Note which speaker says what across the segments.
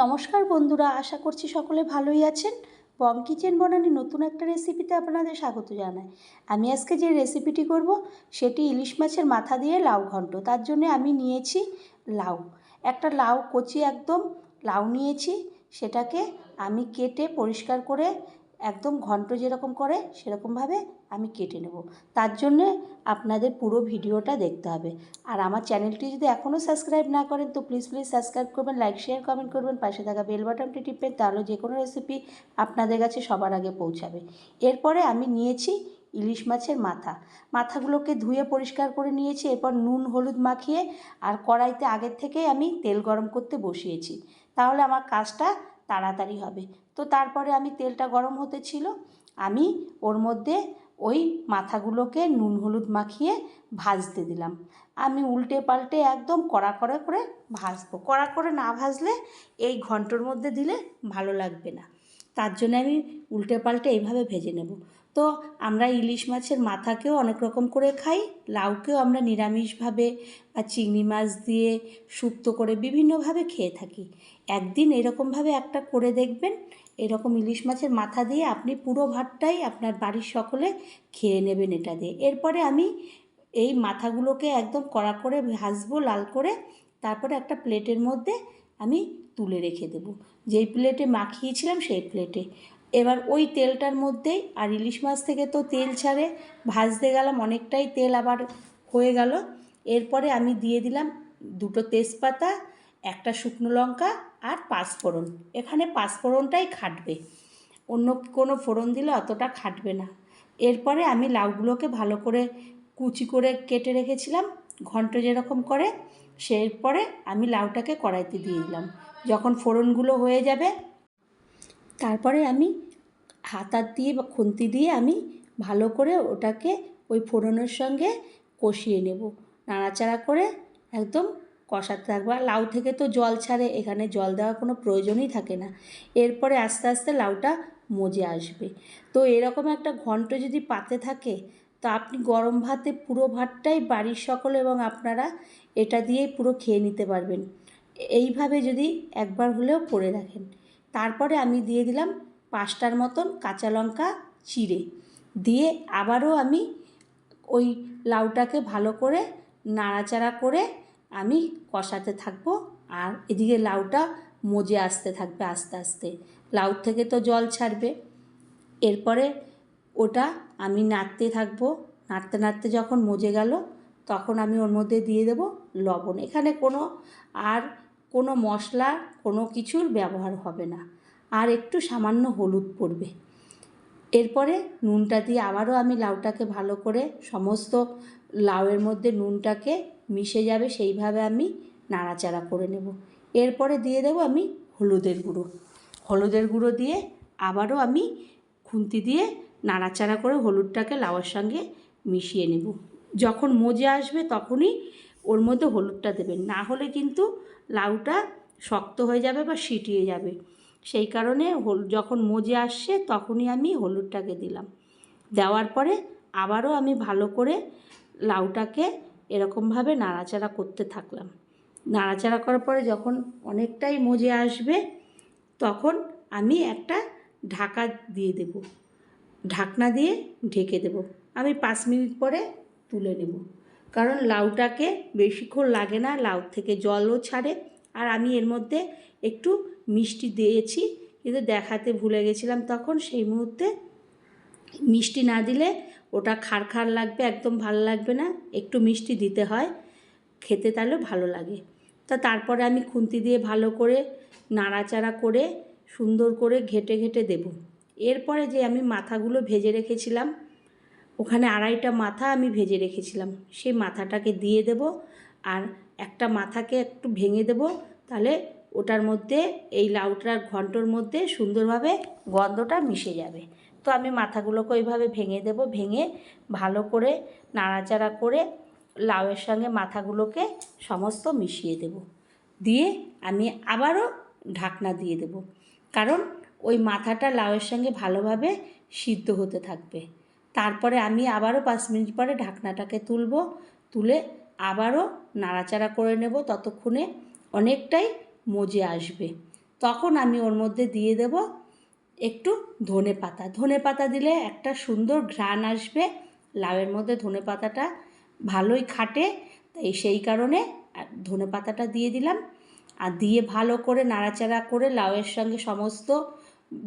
Speaker 1: নমস্কার বন্ধুরা, আশা করছি সকলে ভালোই আছেন। বম কিচেন বনানি নতুন একটা রেসিপিতে আপনাদের স্বাগত জানাই। আমি আজকে যে রেসিপিটি করব, সেটি ইলিশ মাছের মাথা দিয়ে লাউ ঘন্ট। তার জন্য আমি নিয়েছি লাউ। একটা লাউ কচি একদম, লাউ নিয়েছি। সেটাকে আমি কেটে পরিষ্কার করে একদম ঘন্ট যেরকম করে, সেরকমভাবে আমি কেটে নেব। তার জন্যে আপনাদের পুরো ভিডিওটা দেখতে হবে। আর আমার চ্যানেলটি যদি এখনও সাবস্ক্রাইব না করেন, তো প্লিজ প্লিজ সাবস্ক্রাইব করবেন লাইক শেয়ার কমেন্ট করবেন, পাশে থাকা বেল বাটনটি টিপবেন, তাহলে যে কোনো রেসিপি আপনাদের কাছে সবার আগে পৌঁছাবে। এরপরে আমি নিয়েছি ইলিশ মাছের মাথা। মাথাগুলোকে ধুয়ে পরিষ্কার করে নিয়েছি, এরপর নুন, হলুদ মাখিয়ে, আর কড়াইতে আগের থেকেই আমি তেল গরম করতে বসিয়েছি। তাহলে আমার কাজটা তাড়াতাড়ি হবে। তো তারপরে আমি তেলটা গরম হতে ছিল। আমি ওর মধ্যে ওই মাথাগুলোকে নুন হলুদ মাখিয়ে ভাজতে দিলাম। আমি উল্টে পাল্টে একদম কড়া কড়া করে ভাজবো। কড়া করে না ভাজলে এই ঘন্টর মধ্যে দিলে ভালো লাগবে না। তার জন্য আমি উল্টে পাল্টে এইভাবে ভেজে নেব। তো আমরা ইলিশ মাছের মাথাকেও অনেক রকম করে খাই, লাউকেও আমরা নিরামিষভাবে বা চিংড়ি মাছ দিয়ে শুক্তো করে বিভিন্নভাবে খেয়ে থাকি। একদিন এরকমভাবে একটা করে দেখবেন, এরকম ইলিশ মাছের মাথা দিয়ে আপনি পুরো ভাতটাই আপনার বাড়ির সকলে খেয়ে নেবেন এটা দিয়ে। এরপরে আমি এই মাথাগুলোকে একদম কড়া করে ভাজবো, লাল করে, তারপরে একটা প্লেটের মধ্যে আমি তুলে রেখে দেবো। যেই প্লেটে মাখিয়েছিলাম সেই প্লেটে এবার ওই তেলটার মধ্যেই, আর ইলিশ মাছ থেকে তো তেল ছাড়ে, ভাজতে গেলাম, অনেকটাই তেল আবার হয়ে গেল। এরপরে আমি দিয়ে দিলাম দুটো তেজপাতা, একটা শুকনো লঙ্কা আর পাঁচফোড়ন। এখানে পাঁচফোড়নটাই খাটবে। অন্য কোনো ফোড়ন দিলে অতটা খাটবে না। এরপরে আমি লাউগুলোকে ভালো করে কুচি করে কেটে রেখেছিলাম, ঘন্ট যেরকম করে। সেরপরে আমি লাউটাকে কড়াইতে দিয়ে দিলাম। যখন ফোড়নগুলো হয়ে যাবে, তারপরে আমি হাতার দিয়ে বা খুন্তি দিয়ে আমি ভালো করে ওটাকে ওই ফোড়নের সঙ্গে কষিয়ে নেব। নাড়াচাড়া করে একদম কষাতে থাকব। আর লাউ থেকে তো জল ছাড়ে, এখানে জল দেওয়ার কোনো প্রয়োজনই থাকে না। এরপরে আস্তে আস্তে লাউটা মজে আসবে। তো এরকম একটা ঘন্ট যদি পাতে থাকে তো আপনি গরম ভাতে পুরো ভাতটাই বাড়ির সকলে এবং আপনারা এটা দিয়েই পুরো খেয়ে নিতে পারবেন। এইভাবে যদি একবার হলেও করে রাখেন তারপরে আমি দিয়ে দিলাম পাঁচটার মতন কাঁচা লঙ্কা চিড়ে। দিয়ে আবারও আমি ওই লাউটাকে ভালো করে নাড়াচাড়া করে আমি কষাতে থাকব আর এদিকে লাউটা মজে আসতে থাকবে আস্তে আস্তে। লাউ থেকে তো জল ছাড়বে। এরপরে ওটা আমি নাড়তে থাকব। নাড়তে নাড়তে যখন মজে গেল, তখন আমি ওর মধ্যে দিয়ে দেবো লবণ। এখানে কোনো আর কোনো মশলা, কোনো কিছুর ব্যবহার হবে না। আর একটু সামান্য হলুদ পড়বে। এরপরে নুনটা দিয়ে আবারও আমি লাউটাকে ভালো করে সমস্ত লাউয়ের মধ্যে নুনটাকে মিশে যাবে, সেইভাবে আমি নাড়াচাড়া করে নেব। এরপরে দিয়ে দেবো আমি হলুদের গুঁড়ো। হলুদের গুঁড়ো দিয়ে আবারও আমি খুন্তি দিয়ে নাড়াচাড়া করে হলুদটাকে লাউয়ের সঙ্গে মিশিয়ে নেব। যখন মজে আসবে তখনই ওর মধ্যে হলুদটা দেবেন। না হলে কিন্তু লাউটা শক্ত হয়ে যাবে বা সিটিয়ে যাবে। সেই কারণে যখন মজে আসছে তখনই আমি হলুদটাকে দিলাম। দেওয়ার পরে আবারও আমি ভালো করে লাউটাকে এরকমভাবে নাড়াচাড়া করতে থাকলাম। নাড়াচাড়া করার পরে যখন অনেকটাই মজে আসবে তখন আমি একটা ঢাকা দিয়ে দেব। ঢাকনা দিয়ে ঢেকে দেব। আমি পাঁচ মিনিট পরে তুলে নেব। কারণ লাউটাকে বেশিক্ষণ লাগে না, লাউ থেকে জলও ছাড়ে। আর আমি এর মধ্যে একটু মিষ্টি দিয়েছি, কিন্তু দেখাতে ভুলে গেছিলাম তখন সেই মুহূর্তে। মিষ্টি না দিলে ওটা খার লাগবে, একদম ভালো লাগবে না। একটু মিষ্টি দিতে হয়, খেতে তাহলে ভালো লাগে। তা তারপরে আমি খুন্তি দিয়ে ভালো করে নাড়াচাড়া করে সুন্দর করে ঘেটে ঘেটে দেব। এরপরে যে আমি মাথাগুলো ভেজে রেখেছিলাম, ওখানে আড়াইটা মাথা আমি ভেজে রেখেছিলাম। সেই মাথাটাকে দিয়ে দেব আর একটা মাথাকে একটু ভেঙে দেব, তাহলে ওটার মধ্যে, এই লাউটার ঘন্টর মধ্যে সুন্দরভাবে গন্ধটা মিশে যাবে। তো আমি মাথাগুলোকে ওইভাবে ভেঙে দেব, ভেঙে ভালো করে নাড়াচাড়া করে লাউয়ের সঙ্গে মাথাগুলোকে সমস্ত মিশিয়ে দেব। দিয়ে আমি আবারও ঢাকনা দিয়ে দেব। কারণ ওই মাথাটা লাউয়ের সঙ্গে ভালোভাবে সিদ্ধ হতে থাকবে। তারপরে আমি আবারও পাঁচ মিনিট পরে ঢাকনাটাকে তুলব, তুলে আবারও নাড়াচাড়া করে নেব ততক্ষণে অনেকটাই মজে আসবে। তখন আমি ওর মধ্যে দিয়ে দেব একটু ধনে পাতা। ধনে পাতা দিলে একটা সুন্দর ঘ্রাণ আসবে, লাউয়ের মধ্যে ধনে পাতাটা ভালোই খাটে, তাই সেই কারণে ধনে পাতাটা দিয়ে দিলাম। আর দিয়ে ভালো করে নাড়াচাড়া করে লাউয়ের সঙ্গে সমস্ত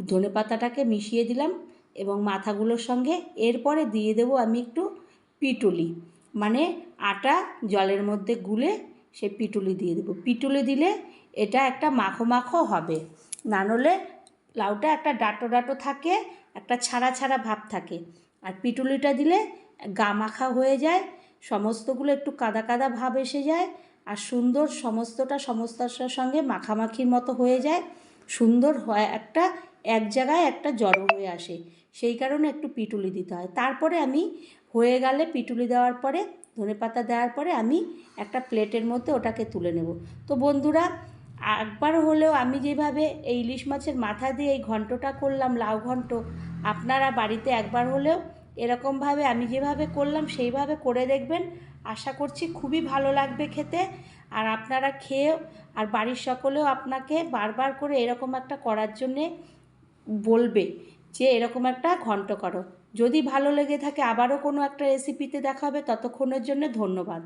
Speaker 1: ধনে পাতাটাকে মিশিয়ে দিলাম এবং মাথাগুলোর সঙ্গে এরপরে দিয়ে দেবো আমি একটু পিটুলি। মানে আটা জলের মধ্যে গুলে সে পিটুলি দিয়ে দেবো। পিটুলি দিলে এটা একটা মাখো মাখো হবে। না নলে লাউটা একটা ডাটো ডাটো থাকে, একটা ছাড়া ছাড়া ভাব থাকে। আর পিটুলিটা দিলে গা মাখা হয়ে যায়, সমস্তগুলো একটু কাদা কাদা ভাব এসে যায় আর সুন্দর সমস্তটা সমস্তটার সঙ্গে মাখামাখির মতো হয়ে যায়। সুন্দর হয় একটা এক জায়গায় একটা জড়ো হয়ে আসে। সেই কারণে একটু পিটুলি দিতে হয়। তারপরে আমি হয়ে গেলে পিটুলি দেওয়ার পরে, ধনে পাতা দেওয়ার পরে আমি একটা প্লেটের মধ্যে ওটাকে তুলে নেব। তো বন্ধুরা, একবার হলেও আমি যেভাবে এই ইলিশ মাছের মাথা দিয়ে এই ঘন্টটা করলাম, লাউ ঘন্ট, আপনারা বাড়িতে একবার হলেও এরকমভাবে আমি যেভাবে করলাম, সেইভাবে করে দেখবেন। আশা করছি খুবই ভালো লাগবে খেতে। আর আপনারা খেয়েও, আর বাড়ির সকলেও আপনাকে বারবার করে এরকম একটা করার জন্যে বলবে যে এরকম একটা ঘন্ট করো। যদি ভালো লেগে থাকে আবারও কোনো একটা রেসিপিতে দেখা হবে। ততক্ষণের জন্য ধন্যবাদ।